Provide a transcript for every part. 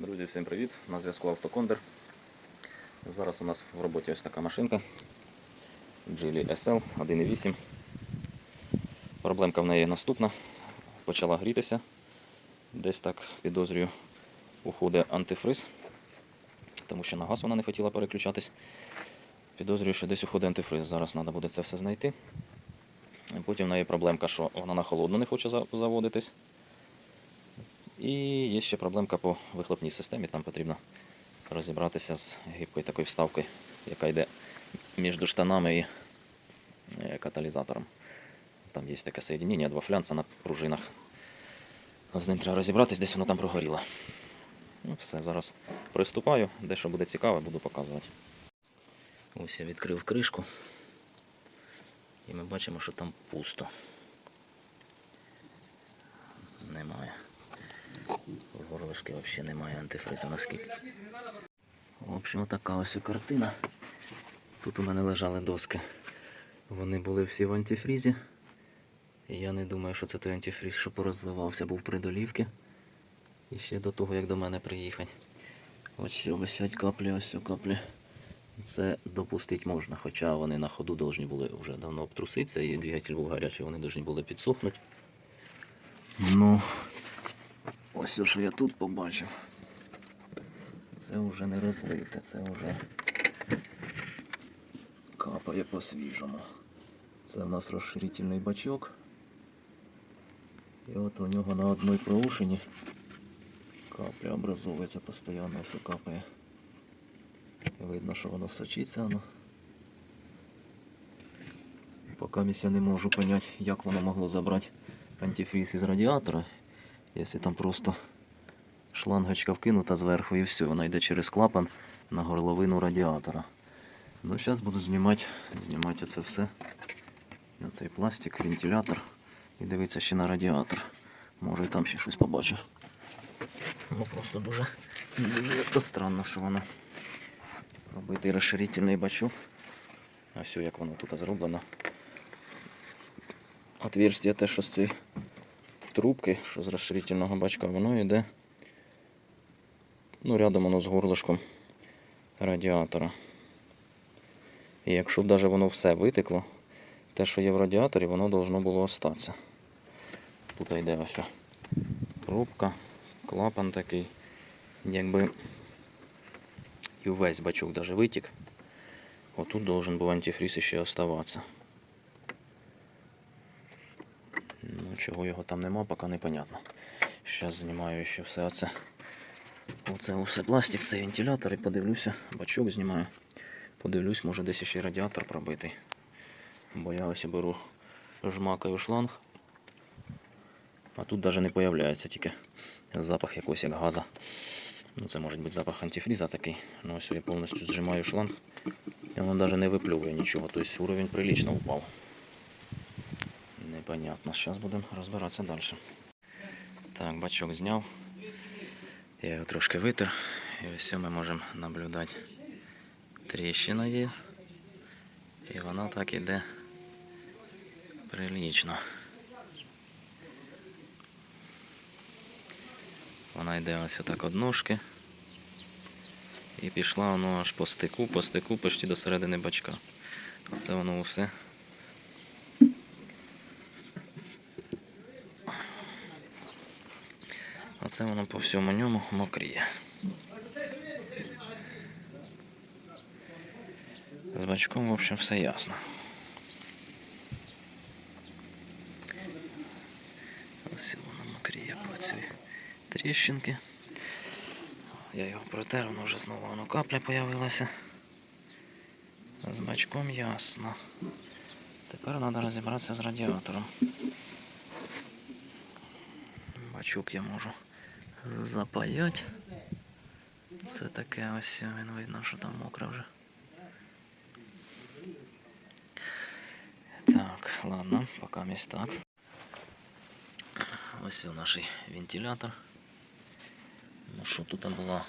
Друзі, всім привіт! На зв'язку Автокондер. Зараз у нас в роботі ось така машинка Geely SL 1.8. Проблемка в неї наступна. Почала грітися. Десь так підозрюю уходить антифриз, тому що на газ вона не хотіла переключатись. Підозрюю, що десь уходить антифриз. Зараз треба буде це все знайти. Потім в неї проблемка, що вона на холодну не хоче заводитись. І є ще проблемка по вихлопній системі. Там потрібно розібратися з гибкою такою вставкою, яка йде між штанами і е, каталізатором. Там є таке соєдинення, два флянца на пружинах. З ним треба розібратись, десь воно там прогоріло. Ну, все, зараз приступаю, дещо буде цікаве, буду показувати. Ось я відкрив кришку. І ми бачимо, що там пусто. Немає. В горлишки взагалі немає антифриза наскільки. В общем, така ось картина. Тут у мене лежали доски. Вони були всі в антифрізі. Я не думаю, що це той антифріз, що порозливався, був при долівці. І ще до того, як до мене приїхати. Ось висять каплі, ось каплі. Це допустити можна, хоча вони на ходу повинні були вже давно обтруситися, і двигатель був гарячий, вони повинні були підсохнути. Ну, ось все, що я тут побачив. Це вже не розлите, це вже капає по-свіжому. Це в нас розширительний бачок. І от у нього на одній проушині капля образовується постійно, все капає. Видно, що воно сочиться. Воно. Поки я не можу зрозуміти, як воно могло забрати антифриз із радіатора, якщо там просто шлангочка вкинута зверху і все, вона йде через клапан на горловину радіатора. Ну, зараз буду знімати, знімати це все. На цей пластик, вентилятор і дивитися ще на радіатор. Може і там ще щось побачу. Ну просто дуже, дуже странно, що воно робити розширительний бачок. А все, як воно тут зроблено. Отверстие те, що з цієї трубки, що з розширительного бачка, воно йде ну, рядом воно з горлишком радіатора. І якщо б навіть воно все витекло, те, що є в радіаторі, воно должно було остатися. Тут йде ось пробка, клапан такий, якби і весь бачок даже витік. Отут должен був антифриз ще оставатися. Ну, чого його там нема, поки непонятно. Зараз знімаю ще все оце. Оце усе пластик, це вентилятор і подивлюся, бачок знімаю. Подивлюсь, може десь ще радіатор пробитий. Бо я ось беру жмакаю шланг. А тут навіть не появляється тільки запах якогось як газа. Ну, це може бути запах антифріза такий. Ну ось я повністю зжимаю шланг. І воно навіть не виплювує нічого. Тобто уровень прилично упав. Непонятно. Зараз будемо розбиратися далі. Так, бачок зняв. Я його трошки витер. І ось ми можемо наблюдати. Тріщина є. І вона так іде прилічно. Вона йде ось отак од ножки. І пішла воно аж по стику, по стику почти до середини бачка. Оце воно все. А це воно по всьому ньому мокріє. З бачком, в общем, все ясно. Ось воно мокріє по цій тріщинки. Я його протер, воно вже знову воно капля появилася. З бачком ясно. Тепер треба розібратися з радіатором. Бачок я можу запаяти. Це таке ось він видно, що там мокре вже. Так, ладно, пока місць так. Ось у наш вентилятор. Ну що тут було?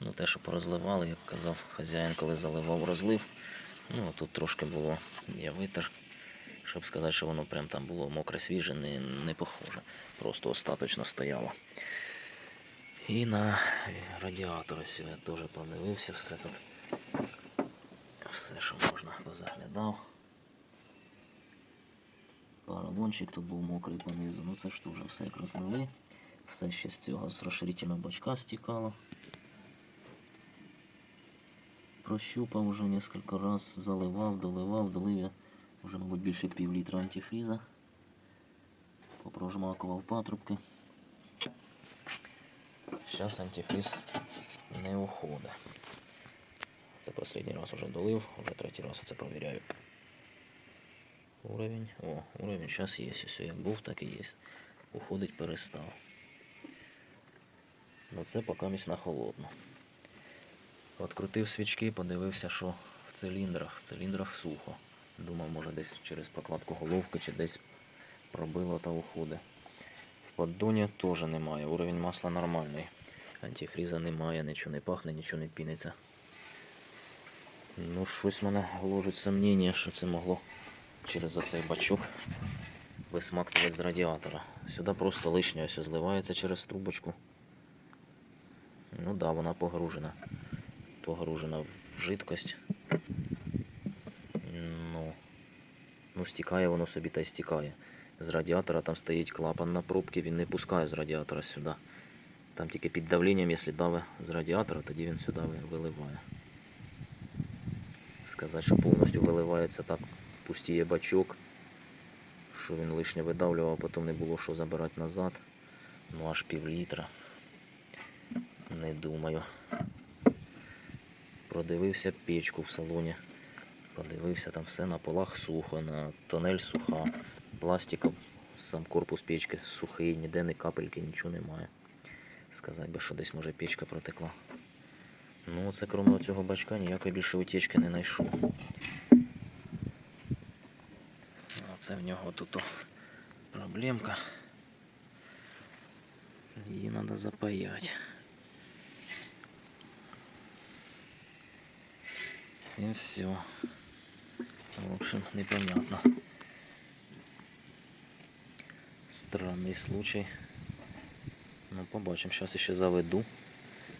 Ну те, що порозливали, як казав хазяїн, коли заливав розлив. Ну тут трошки було, я витер. Щоб сказати, що воно прям там було мокре свіже, не, не похоже. Просто остаточно стояло. І на радіатор ось я теж подивився, все тут. Все, що можна, позаглядав. Паралончик тут був мокрий понизу. Ну це ж тут вже все як розлили. Все ще з цього з розширительного бачка стікало. Прощупав уже несколько раз, заливав, доливав, долив я вже, мабуть, більше пів літра антифріза. Попрожмакував патрубки. Зараз антифриз не уходить. Це останній раз уже долив, вже третій раз це провіряю. Уровень. О, уровень зараз є. Все як був, так і є. Уходить перестав. Ну це поки місь на холодну. Открутив свічки, подивився, що в циліндрах. В циліндрах сухо. Думав, може десь через прокладку головки чи десь пробило та уходить. В поддоні теж немає. Уровень масла нормальний. Антифріза немає, нічого не пахне, нічого не піниться. Ну, щось мене гложуть сумніння, що це могло через оцей бачок висмактувати з радіатора. Сюди просто лишнє ось зливається через трубочку. Ну да, вона погружена. Погружена в жидкость. Ну, ну стікає воно собі та й стікає. З радіатора там стоїть клапан на пробки, він не пускає з радіатора сюди. Там тільки під давленням, якщо дави з радіатора, тоді він сюди виливає. Сказати, що повністю виливається так, пустіє бачок, що він лишнє видавлював, а потім не було що забирати назад. Ну аж пів літра. Не думаю. Продивився печку в салоні. Подивився, там все на полах сухо, на тонель суха, пластика, сам корпус печки сухий, ніде не капельки, нічого немає. Сказати би, що десь може печка протекла. Ну, оце крім цього бачка ніякої більше утічки не знайшов. Оце в нього тут проблемка. Її треба запаяти. И все. В общем, непонятно. Странний случай. Ну, побачимо. Зараз ще заведу.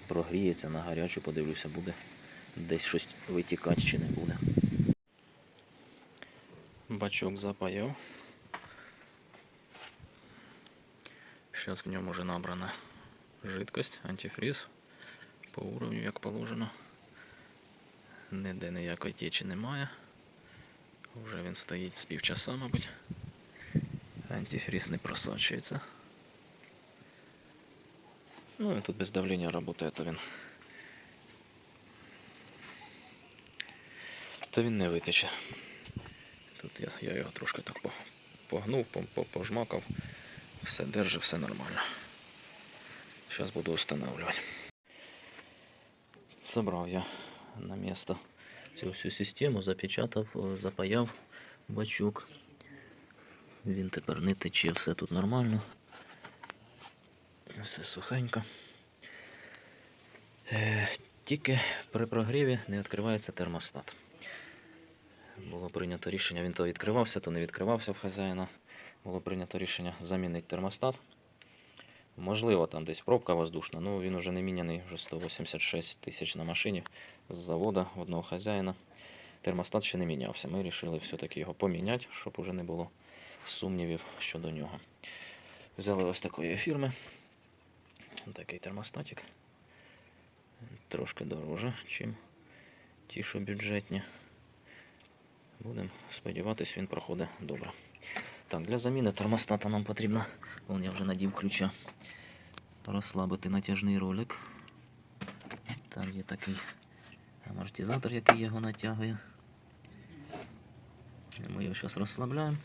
Прогріється на гарячу, подивлюся, буде десь щось витікати чи не буде. Бачок запаяв. Зараз в ньому вже набрана жидкость, антифриз по уровню, як положено. Ніде ніякої течі немає. Вже він стоїть з півчаса, мабуть. Антифриз не просачується. Ну і тут без давлення працює, то він. То він не витече. Тут я, я його трошки так погнув, по- по- пожмакав. Все держить, все нормально. Зараз буду встановлювати. Собрав я на місто цю всю систему, запечатав, запаяв бачок. Він тепер не тече, все тут нормально. Все сухенько. Е, тільки при прогріві не відкривається термостат. Було прийнято рішення, він то відкривався, то не відкривався в хазяїна. Було прийнято рішення замінити термостат. Можливо, там десь пробка воздушна, ну він уже не міняний, вже 186 тисяч на машині з заводу одного хазяїна. Термостат ще не мінявся. Ми вирішили все-таки його поміняти, щоб уже не було сумнівів щодо нього. Взяли ось такої фірми. Такий термостатик. Трошки дороже, ніж ті, що бюджетні. Будемо сподіватись, він проходить добре. Так, для заміни термостата нам потрібно, вон я вже надів ключа, розслабити натяжний ролик. Там є такий амортизатор, який його натягує. Ми його зараз розслабляємо.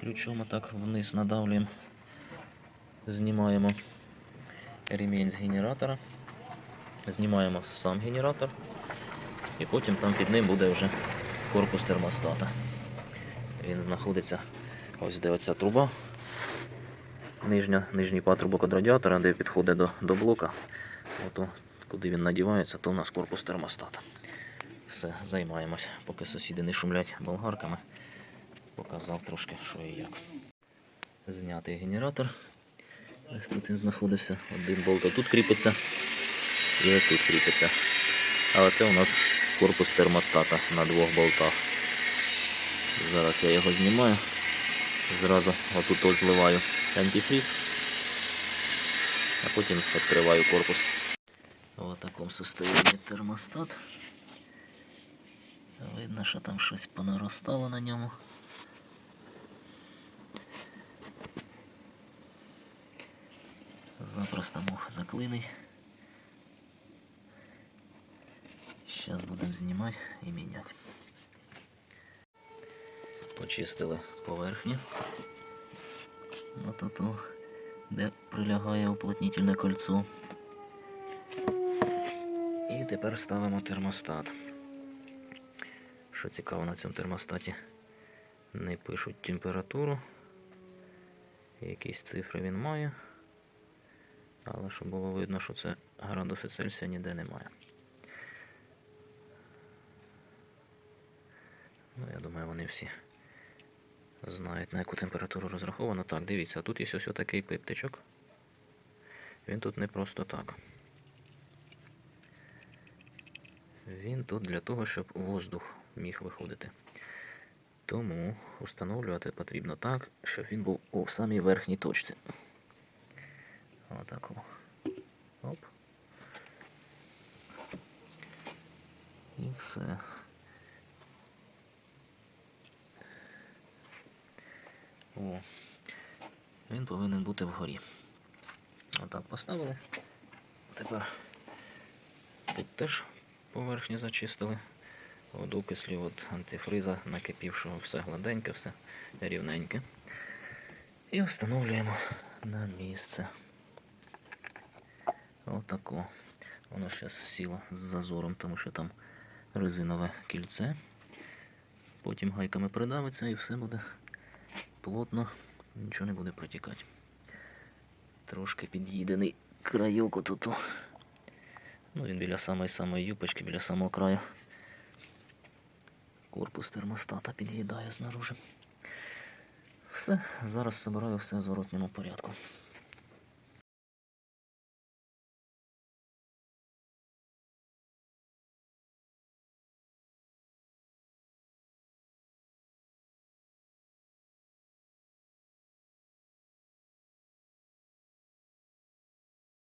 Ключом отак вниз надавлюємо. Знімаємо ремінь з генератора. Знімаємо сам генератор. І потім там під ним буде вже корпус термостата. Він знаходиться ось де оця труба. Нижня, нижній патрубок від радіатора, де підходить до, до блока. Ото, куди він надівається, то у нас корпус термостата. Все, займаємось, поки сусіди не шумлять болгарками. Показав трошки, що і як. Знятий генератор. Ось тут він знаходився. Один болт отут кріпиться і отут кріпиться. Але це у нас корпус термостата на двох болтах. Зараз я його знімаю. Зразу отут зливаю антифріз, а потім відкриваю корпус. В такому состоянии термостат. Видно, що там щось понаростало на ньому. Запросто мог заклинить. Сейчас будемо знімати і міняти. Почистили поверхню. От ото, де прилягає уплотнительне кольцо. І тепер ставимо термостат. Що цікаво на цьому термостаті, не пишуть температуру. Якісь цифри він має. Але щоб було видно, що це градуси Цельсія ніде немає. Ну, я думаю, вони всі знають, на яку температуру розраховано. Так, дивіться, тут є ось такий пиптичок. Він тут не просто так. Він тут для того, щоб воздух міг виходити. Тому встановлювати потрібно так, щоб він був у самій верхній точці. Отако. Оп. І все. О. Він повинен бути вгорі. Отак поставили. Тепер тут теж поверхню зачистили. От окислів від антифриза накипівшого все гладеньке, все рівненьке. І встановлюємо на місце. Отако. Воно зараз сіло з зазором, тому що там резинове кільце. Потім гайками придавиться і все буде плотно, нічого не буде протікати. Трошки під'їдений крайок отут. Ну, він біля самої самої юпочки, біля самого краю. Корпус термостата під'їдає знаружи. Все, зараз збираю все в зворотньому порядку.